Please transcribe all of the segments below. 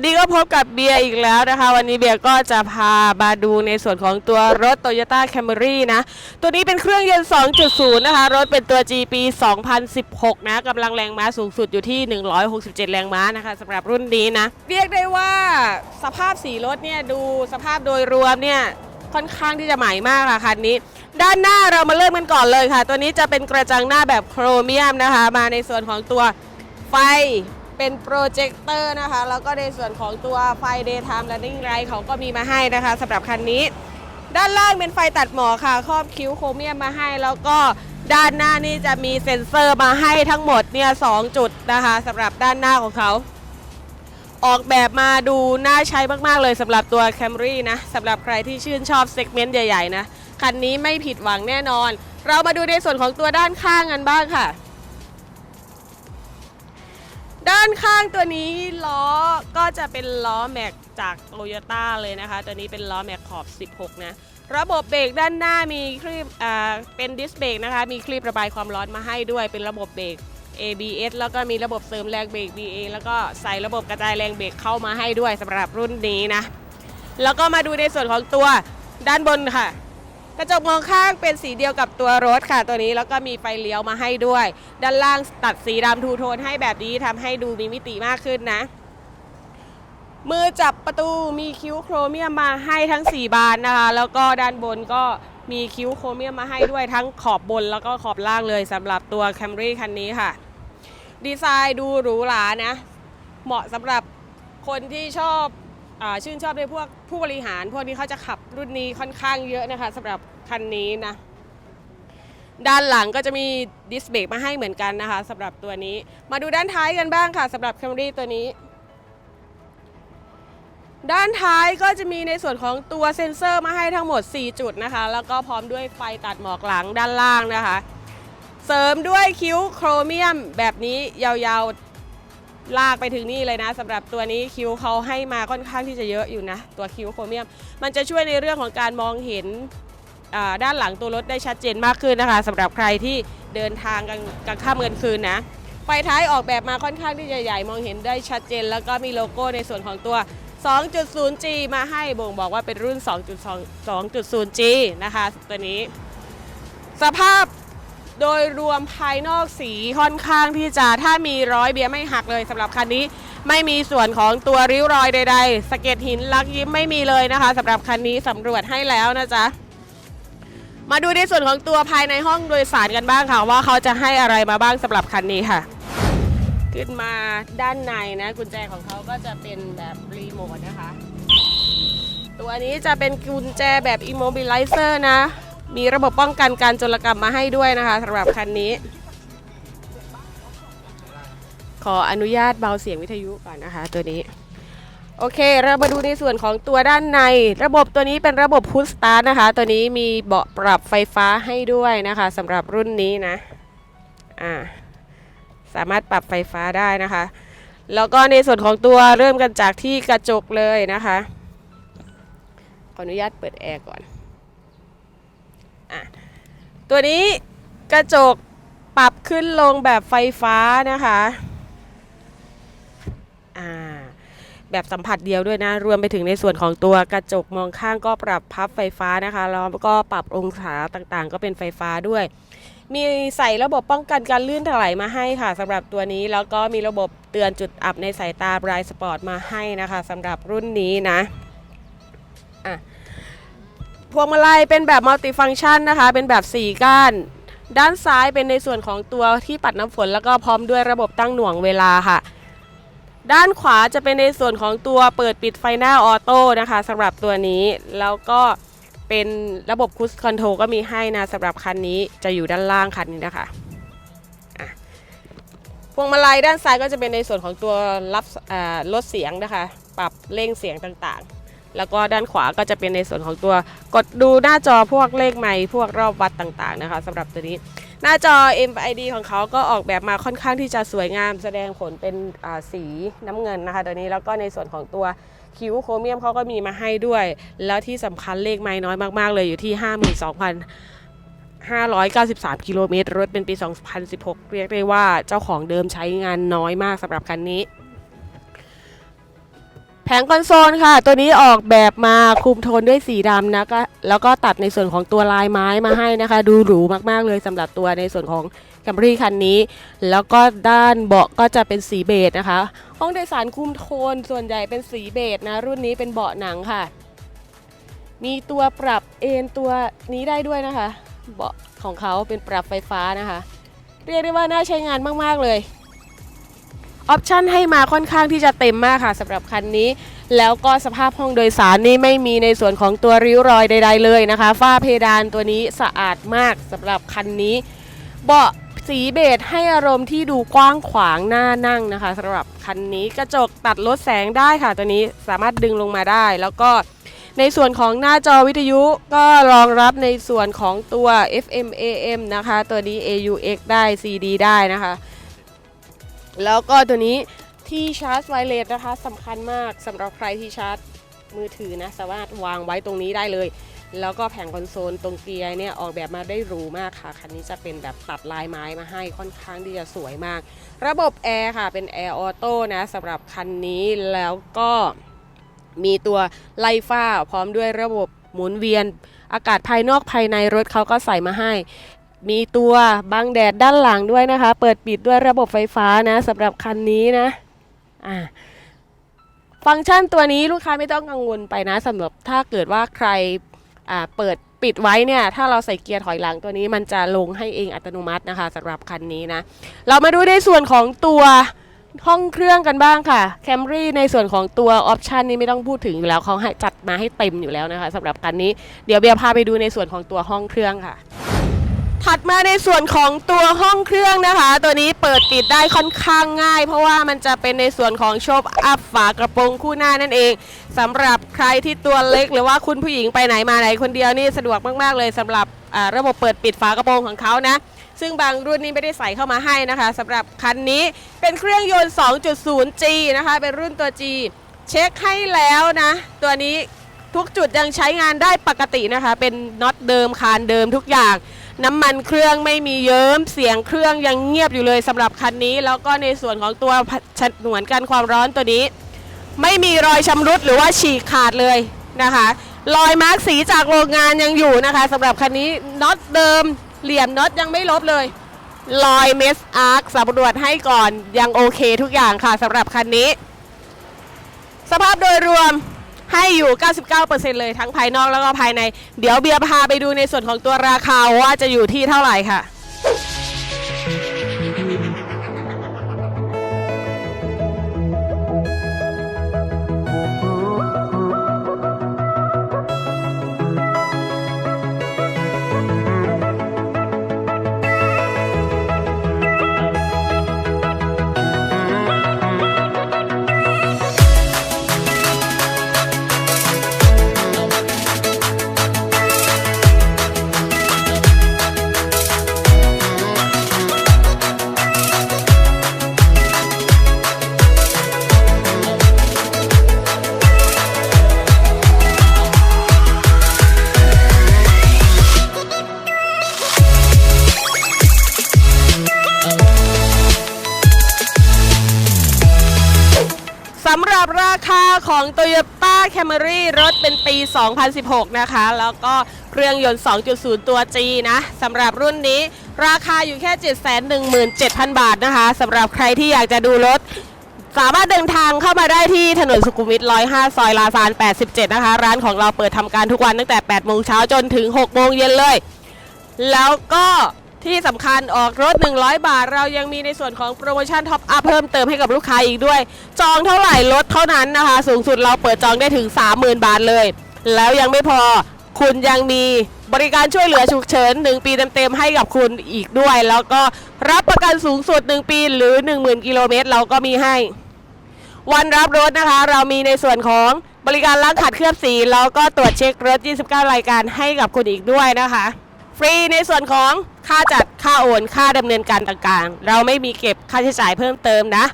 วันนี้ก็พบกับเบียร์อีกแล้วนะคะ วันนี้เบียร์ก็จะพามาดูในส่วนของตัวรถ Toyota Camry นะ ตัวนี้เป็นเครื่องยนต์ 2.0 นะคะ รถเป็นตัว G ปี 2016 นะกำลังแรงม้าสูงสุดอยู่ที่ 167 แรงม้านะคะสำหรับรุ่นนี้นะ เรียกได้ว่าสภาพสีรถเนี่ยดูสภาพโดยรวมเนี่ยค่อนข้างที่จะใหม่มากค่ะคันนี้ ด้านหน้าเรามาเริ่มกันก่อนเลยค่ะ ตัวนี้จะเป็นกระจังหน้าแบบโครเมียมนะคะ มาในส่วนของตัวไฟ เป็นโปรเจคเตอร์นะคะ แล้วก็ในส่วนของตัวไฟ daytime running light เขาก็มีมาให้นะคะสำหรับคันนี้ ด้านล่างเป็นไฟตัดหมอกค่ะ ครอบคิ้วโครเมียมมาให้ แล้วก็ด้านหน้านี่จะมีเซ็นเซอร์มาให้ทั้งหมดเนี่ยสองจุดนะคะสำหรับด้านหน้าของเขา ออกแบบมาดูน่าใช้มาก ๆ เลยสำหรับตัว Camry นะสำหรับใครที่ชื่นชอบเซกเมนต์ใหญ่ ๆ นะ คันนี้ไม่ผิดหวังแน่นอน เรามาดูในส่วนของตัวด้านข้างกันบ้างค่ะ ด้านข้างตัวนี้ล้อก็จะเป็นล้อแม็กจากโตโยต้าเลยนะคะ ตัวนี้เป็นล้อแม็กขอบ 16 นะ ระบบเบรกด้านหน้ามีคลิปเป็นดิสเบรกนะคะ มีคลิประบายความร้อนมาให้ด้วย เป็นระบบเบรก ABS แล้วก็มีระบบเสริมแรงเบรก BA แล้วก็ใส่ระบบกระจายแรงเบรกเข้ามาให้ด้วยสำหรับรุ่นนี้นะ แล้วก็มาดูในส่วนของตัวด้านบนค่ะ กระจกมองข้างเป็นสีเดียวกับตัวรถค่ะ ตัวนี้แล้วก็มีไฟเลี้ยวมาให้ด้วย ด้านล่างตัดสีดำทูโทนให้แบบนี้ทำให้ดูมีมิติมากขึ้นนะ มือจับประตูมีคิ้วโครเมียมมาให้ทั้ง 4 บานนะคะ แล้วก็ด้านบนก็มีคิ้วโครเมียมมาให้ด้วยทั้งขอบบนแล้วก็ขอบล่างเลยสำหรับตัว Camry คันนี้ค่ะ ดีไซน์ดูหรูหรานะ เหมาะสำหรับคนที่ชอบ ชื่นชอบในพวกผู้บริหาร พวกนี้เขาจะขับรุ่นนี้ค่อนข้างเยอะนะคะสำหรับคันนี้นะ ด้านหลังก็จะมีดิสเบรกมาให้เหมือนกันนะคะสำหรับตัวนี้ มาดูด้านท้ายกันบ้างค่ะสำหรับ Camry ตัวนี้ ด้านท้ายก็จะมีในส่วนของตัวเซ็นเซอร์มาให้ทั้งหมด 4 จุดนะคะ แล้วก็พร้อมด้วยไฟตัดหมอกหลังด้านล่างนะคะ เสริมด้วยคิ้วโครเมียมแบบนี้ยาวๆ ลากไปถึงนี่เลยนะสำหรับตัวนี้คิ้วเขาให้มาค่อนข้างที่จะเยอะอยู่นะ ตัวคิ้วโครเมียม มันจะช่วยในเรื่องของการมองเห็นด้านหลังตัวรถได้ชัดเจนมากขึ้นนะคะสำหรับใครที่เดินทางกลางกลางค่ำกลางคืนนะไฟท้ายออกแบบมาค่อนข้างที่จะใหญ่มองเห็นได้ชัดเจน แล้วก็มีโลโก้ในส่วนของตัว 2.0G มาให้บ่งบอกว่าเป็นรุ่น 2.2 2.0G นะคะตัวนี้ สภาพ โดยรวมภายนอกสีค่อนข้างที่จะถ้ามีร้อยเบียร์ไม่หักเลยสำหรับคันนี้ ไม่มีส่วนของตัวริ้วรอยใด ๆสะเก็ดหินลักยิ้มไม่มีเลยนะคะสำหรับคันนี้สำรวจให้แล้วนะจ๊ะมาดูในส่วนของตัวภายในห้องโดยสารกันบ้างค่ะ ว่าเขาจะให้อะไรมาบ้างสำหรับคันนี้ค่ะ ขึ้นมาด้านในนะ กุญแจของเขาก็จะเป็นแบบรีโมทนะคะ ตัวนี้จะเป็นกุญแจแบบ immobilizer นะ มีระบบป้องกันการโจรกรรมมาให้ด้วยนะคะสำหรับคันนี้ ขออนุญาตเบาเสียงวิทยุก่อนนะคะ ตัวนี้ โอเค เรามาดูในส่วนของตัวด้านใน ระบบตัวนี้เป็นระบบพุชสตาร์นะคะ ตัวนี้มีเบาะปรับไฟฟ้าให้ด้วยนะคะสำหรับรุ่นนี้นะอ่าสามารถปรับไฟฟ้าได้นะคะ แล้วก็ในส่วนของตัวเริ่มกันจากที่กระจกเลยนะคะ ขออนุญาตเปิดแอร์ก่อน อะตัวนี้กระจกปรับขึ้นลงแบบไฟฟ้านะคะอ่าแบบสัมผัสเดียวด้วยนะ รวมไปถึงในส่วนของตัวกระจกมองข้างก็ปรับพับไฟฟ้านะคะ แล้วก็ปรับองศาต่างๆ ก็เป็นไฟฟ้าด้วย มีใส่ระบบป้องกันการลื่นถลายมาให้ค่ะสำหรับตัวนี้ แล้วก็มีระบบเตือนจุดอับในสายตาบรายสปอร์ตมาให้นะคะสำหรับรุ่นนี้นะ อะ พวงมาลัยเป็นแบบมัลติฟัง c t ชันนะคะ เป็นแบบ 4 ก้าน ด้านซ้ายเป็นในส่วนของตัวที่ปัดน้ำฝน แล้วก็พร้อมด้วยระบบตั้งหน่วงเวลาค่ะ ด้านขวาจะเป็นในส่วนของตัวเปิดปิดไฟหน้าออโต้นะคะสำหรับตัวนี้แล้วก็เป็นระบบคุ i คอนโทรก็มีให้นะสำหรับคันนี้จะอยู่ด้านล่างคันนี้นะคะพวงมาลัยด้านซ้ายก็จะเป็นในส่วนของตัวรับลดเสียงนะคะ ปรับเร่งเสียงต่างๆ แล้วก็ด้านขวาก็จะเป็นในส่วนของตัวกดดูหน้าจอพวกเลขไมค์พวกรอบวัดต่างๆนะคะสำหรับตัวนี้ หน้าจอ MID ของเขาก็ออกแบบมาค่อนข้างที่จะสวยงาม แสดงผลเป็นสีน้ำเงินนะคะตัวนี้แล้วก็ในส่วนของตัวคิวโครเมียมเขาก็มีมาให้ด้วย แล้วที่สำคัญเลขไม้น้อยมากๆเลยอยู่ที่ 52,593 กิโลเมตร รถเป็นปี 2016 เรียกได้ว่าเจ้าของเดิมใช้งานน้อยมากสำหรับคันนี้ แผงคอนโซลค่ะ ตัวนี้ออกแบบมาคุมโทนด้วยสีดำนะก็แล้วก็ตัดในส่วนของตัวลายไม้มาให้นะคะ ดูหรูมากๆเลยสำหรับตัวในส่วนของแคมรี่คันนี้ แล้วก็ด้านเบาะก็จะเป็นสีเบจนะคะ ห้องโดยสารคุมโทนส่วนใหญ่เป็นสีเบจนะ รุ่นนี้เป็นเบาะหนังค่ะ มีตัวปรับเอนตัวนี้ได้ด้วยนะคะ เบาะของเขาเป็นปรับไฟฟ้านะคะ เรียกได้ว่าน่าใช้งานมากๆเลย ออปชันให้มาค่อนข้างที่จะเต็มมากค่ะสำหรับคันนี้ แล้วก็สภาพห้องโดยสารนี่ไม่มีในส่วนของตัวริ้วรอยใด ๆ เลยนะคะ ฝ้าเพดานตัวนี้สะอาดมากสำหรับคันนี้ เบาะสีเบจให้อารมณ์ที่ดูกว้างขวางหน่านั่งนะคะสำหรับคันนี้กระจกตัดลดแสงได้ค่ะ ตัวนี้สามารถดึงลงมาได้ แล้วก็ในส่วนของหน้าจอวิทยุก็รองรับในส่วนของตัว FM AM นะคะ ตัวนี้ AUX ได้ CD ได้นะคะ แล้วก็ตัวนี้ที่ชาร์จไวเลสนะคะสำคัญมากสำหรับใครที่ชาร์จมือถือนะสามารถวางไว้ตรงนี้ได้เลย แล้วก็แผงคอนโซลตรงเกียร์เนี่ยออกแบบมาได้หรูมากค่ะ คันนี้จะเป็นแบบตัดลายไม้มาให้ค่อนข้างที่จะสวยมาก ระบบแอร์ค่ะเป็นแอร์ออโต้นะสำหรับคันนี้แล้วก็มีตัวไล่ฟ้าพร้อมด้วยระบบหมุนเวียนอากาศภายนอกภายในรถเขาก็ใส่มาให้ มีตัวบังแดดด้านหลังด้วยนะคะ เปิดปิดด้วยระบบไฟฟ้านะสำหรับคันนี้นะอ่าฟังก์ชันตัวนี้ลูกค้าไม่ต้องกังวลไปนะสำหรับถ้าเกิดว่าใครอ่าเปิดปิดไว้เนี่ยถ้าเราใส่เกียร์ถอยหลังตัวนี้มันจะลงให้เองอัตโนมัตินะคะสำหรับคันนี้นะ เรามาดูในส่วนของตัวห้องเครื่องกันบ้างค่ะ Camry ในส่วนของตัวออปชันนี้ไม่ต้องพูดถึงอยู่แล้วเขาจัดมาให้เต็มอยู่แล้วนะคะสำหรับคันนี้เดี๋ยวเบียร์พาไปดูในส่วนของตัวห้องเครื่องค่ะ ถัดมาในส่วนของตัวห้องเครื่องนะคะ ตัวนี้เปิดปิดได้ค่อนข้างง่าย เพราะว่ามันจะเป็นในส่วนของโชคอัพฝากระโปรงคู่หน้านั่นเองสำหรับใครที่ตัวเล็กหรือว่าคุณผู้หญิงไปไหนมาไหนคนเดียวนี่สะดวกมาก ๆ เลยสำหรับระบบเปิดปิดฝากระโปรงของเขานะ ซึ่งบางรุ่นนี้ไม่ได้ใส่เข้ามาให้นะคะสำหรับคันนี้เป็นเครื่องยนต์ 2.0G นะคะ เป็นรุ่นตัว G เช็คให้แล้วนะ ตัวนี้ ทุกจุดยังใช้งานได้ปกตินะคะ เป็นน็อตเดิมคานเดิมทุกอย่าง น้ำมันเครื่องไม่มีเยิ้มเสียงเครื่องยังเงียบอยู่เลยสำหรับคันนี้ แล้วก็ในส่วนของตัวฉนวนกันความร้อนตัวนี้ ไม่มีรอยชำรุดหรือว่าฉีกขาดเลยนะคะรอยมาร์กสีจากโรงงานยังอยู่นะคะสำหรับคันนี้น็อตเดิมเหลี่ยมน็อตยังไม่ลบเลยรอยเมสอาร์คสำรวจให้ก่อนยังโอเคทุกอย่างค่ะสำหรับคันนี้ สภาพโดยรวม ให้อยู่ 99%เลยทั้งภายนอกแล้วก็ภายใน เดี๋ยวเบียร์พาไปดูในส่วนของตัวราคาว่าจะอยู่ที่เท่าไหร่ค่ะำหรับราคาของ Toyota Camry รถเป็นปี 2016 นะคะ แล้วก็เครื่องยนต์ 2.0 ตัว G นะสำหรับรุ่นนี้ราคาอยู่แค่ 717,000 บาทนะคะสำหรับใครที่อยากจะดูรถ สามารถเดินทางเข้ามาได้ที่ถนนสุขุมวิท 105 ซอยลาซาน 87 นะคะ ร้านของเราเปิดทำการทุกวันตั้งแต่ 8 โมงเช้าจนถึง 6 โมงเย็นเลย แล้วก็ ที่สำคัญออกรถ 100 บาท เรายังมีในส่วนของโปรโมชั่นท็อปอัพเพิ่มเติมให้กับลูกค้าอีกด้วย จองเท่าไหร่ลดเท่านั้นนะคะ สูงสุดเราเปิดจองได้ถึง 30,000 บาทเลย แล้วยังไม่พอคุณยังมีบริการช่วยเหลือฉุกเฉิน 1 ปีเต็มๆให้กับคุณอีกด้วย แล้วก็รับประกันสูงสุด 1 ปีหรือ 10,000 กิโลเมตรเราก็มีให้ วันรับรถนะคะ เรามีในส่วนของบริการล้างขัดเคลือบสีแล้วก็ตรวจเช็ครถ 29 รายการให้กับคุณอีกด้วยนะคะ ฟรีในส่วนของ ค่าจัดค่าโอนค่าดำเนินการต่างๆ เราไม่มีเก็บค่าใช้จ่ายเพิ่มเติมนะ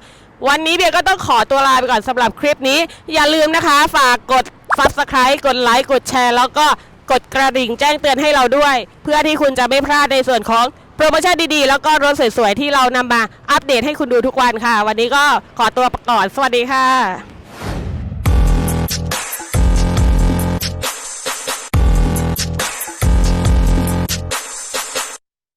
วันนี้เบียก็ต้องขอตัวลาไปก่อนสำหรับคลิปนี้ อย่าลืมนะคะ ฝากกด Subscribe กดไลค์กดแชร์ แล้วก็กดกระดิ่งแจ้งเตือนให้เราด้วย เพื่อที่คุณจะไม่พลาดในส่วนของโปรโมชั่นดีๆ แล้วก็รถสวยๆ ที่เรานำมาอัปเดตให้คุณดูทุกวันค่ะ วันนี้ก็ขอตัวไปก่อน สวัสดีค่ะ